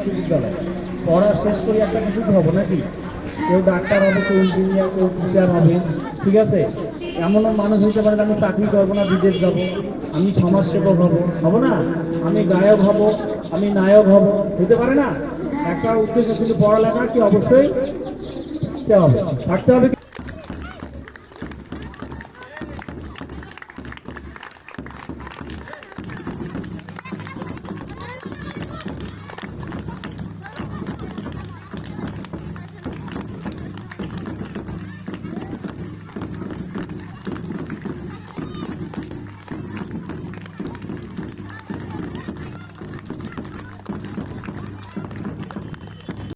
বিশ্ববিদ্যালয়। পড়া শেষ করে একটা কিছু তো হবে নাকি? কেউ ডাক্তার হবে, কেউ ইঞ্জিনিয়ার কেউ টিচার হবে, ঠিক আছে? এমনও মানুষ হইতে পারে আমি চাকরি করব না, বিদেশ যাব, আমি সমাজসেবক হব হব না? আমি গায়ক হব, আমি নায়ক হব হতে পারে না? একটা উদ্দেশ্য, শুধু পড়ালেখা কি অবশ্যই? হবে। থাকতে হবে